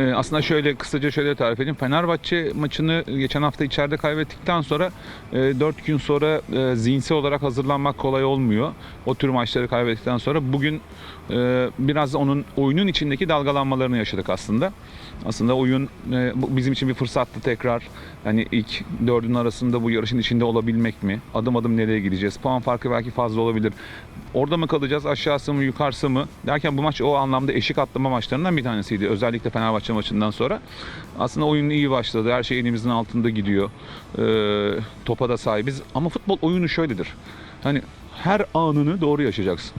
Ee, aslında şöyle kısaca şöyle tarif edeyim. Fenerbahçe maçını geçen hafta içeride kaybettikten sonra 4 gün sonra e, zihinsel olarak hazırlanmak kolay olmuyor. O tür maçları kaybettikten sonra bugün e, biraz onun oyunun içindeki dalgalanmalarını yaşadık aslında. Aslında oyun e, bizim için bir fırsattı tekrar. Yani ilk dördün arasında bu yarışın içinde olabilmek mi? Adım adım nereye gideceğiz? Puan farkı belki fazla olabilir. Orada mı kalacağız? Aşağısı mı, yukarısı mı? Derken bu maç o anlamda eşik atlama maçlarından bir tanesiydi. Özellikle Fenerbahçe maçından sonra. Aslında oyun iyi başladı. Her şey elimizin altında gidiyor. Ee, topa da sahibiz. Ama futbol oyunu şöyledir. Hani her anını doğru yaşayacaksın.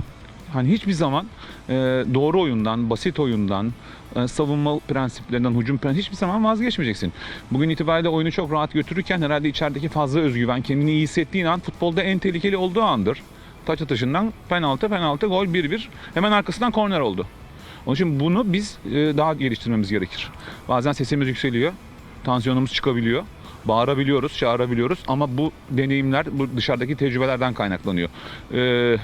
Hani hiçbir zaman e, doğru oyundan, basit oyundan, e, savunma prensiplerinden, hücum prensiplerinden hiçbir zaman vazgeçmeyeceksin. Bugün itibariyle oyunu çok rahat götürürken herhalde içerideki fazla özgüven, kendini iyi hissettiğin an futbolda en tehlikeli olduğu andır. Taç atışından penaltı, penaltı, gol 1-1. Hemen arkasından korner oldu. Onun için bunu biz e, daha geliştirmemiz gerekir. Bazen sesimiz yükseliyor, tansiyonumuz çıkabiliyor. Bağırabiliyoruz, çağırabiliyoruz ama bu deneyimler bu dışarıdaki tecrübelerden kaynaklanıyor. Ee,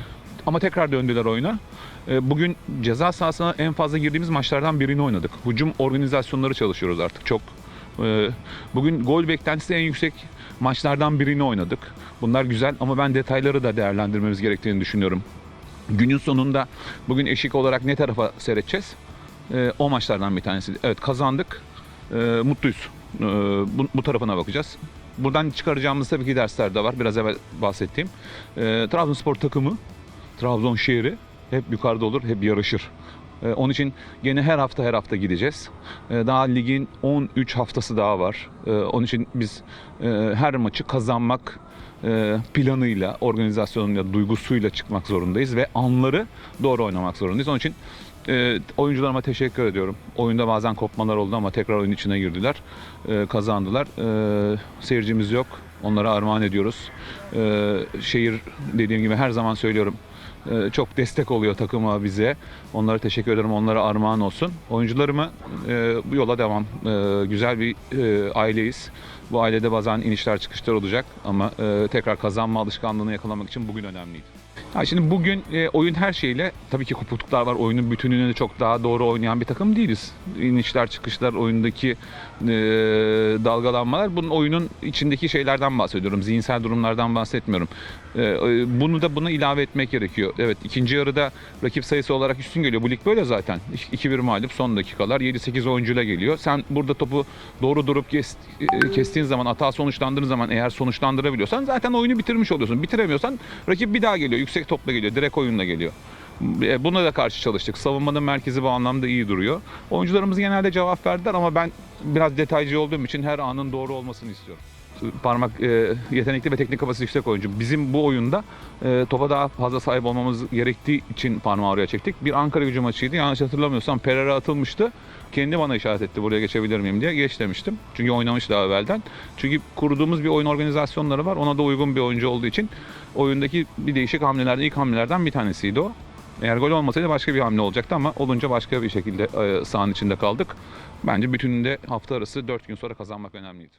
ama tekrar döndüler oyuna. Ee, Bugün ceza sahasına en fazla girdiğimiz maçlardan birini oynadık. Hücum organizasyonları çalışıyoruz artık çok. Bugün gol beklentisi en yüksek maçlardan birini oynadık. Bunlar güzel ama ben detayları da değerlendirmemiz gerektiğini düşünüyorum. Günün sonunda bugün eşik olarak ne tarafa seyredeceğiz? Ee, o maçlardan bir tanesi. Evet kazandık. Ee, mutluyuz. Ee, bu, bu tarafına bakacağız. Buradan çıkaracağımız tabii ki dersler de var. Biraz evvel bahsettiğim. Ee, Trabzonspor takımı, Trabzon şehri hep yukarıda olur, hep yarışır. Ee, onun için gene her hafta her hafta gideceğiz. Ee, daha ligin 13 haftası daha var. Ee, onun için biz e, her maçı kazanmak e, planıyla, organizasyonuyla, duygusuyla çıkmak zorundayız ve anları doğru oynamak zorundayız. Onun için e, oyuncularıma teşekkür ediyorum. Oyunda bazen kopmalar oldu ama tekrar oyun içine girdiler, kazandılar. Seyircimiz yok, onlara armağan ediyoruz. Şehir dediğim gibi her zaman söylüyorum çok destek oluyor takıma bize. Onlara teşekkür ederim. Onlara armağan olsun. Oyuncularımı e, bu yola devam. E, güzel bir e, aileyiz. Bu ailede bazen inişler çıkışlar olacak ama tekrar kazanma alışkanlığını yakalamak için bugün önemliydi. Ha şimdi bugün e, oyun her şeyle tabii ki kopukluklar var. Oyunun bütününü çok daha doğru oynayan bir takım değiliz. İnişler çıkışlar oyundaki e, dalgalanmalar bunun oyunun içindeki şeylerden bahsediyorum. Zihinsel durumlardan bahsetmiyorum. E, e, bunu da buna ilave etmek gerekiyor. Evet ikinci yarıda rakip sayısı olarak üstün geliyor. Bu lig böyle zaten. 2-1 mağlup son dakikalar 7-8 oyuncuyla geliyor. Sen burada topu doğru durup kes, e, kestiğin zaman hata sonuçlandırdığın zaman eğer sonuçlandırabiliyorsan zaten oyunu bitirmiş oluyorsun. Bitiremiyorsan rakip bir daha geliyor. Yüksek topla geliyor. Direkt oyunla geliyor. E, Buna da karşı çalıştık. Savunmanın merkezi bu anlamda iyi duruyor. Oyuncularımız genelde cevap verdiler ama ben biraz detaycı olduğum için her anın doğru olmasını istiyorum. Parmak e, yetenekli ve teknik kapasitesi yüksek oyuncu. Bizim bu oyunda e, topa daha fazla sahip olmamız gerektiği için parmağı oraya çektik. Bir Ankara gücü maçıydı. Yanlış hatırlamıyorsam Pereira atılmıştı. Kendi bana işaret etti buraya geçebilir miyim diye. Geç demiştim. Çünkü oynamış daha evvelden. Çünkü kurduğumuz bir oyun organizasyonları var. Ona da uygun bir oyuncu olduğu için oyundaki bir değişik hamlelerde ilk hamlelerden bir tanesiydi o. Eğer gol olmasaydı başka bir hamle olacaktı ama olunca başka bir şekilde e, sahanın içinde kaldık. Bence bütününde hafta arası 4 gün sonra kazanmak önemliydi.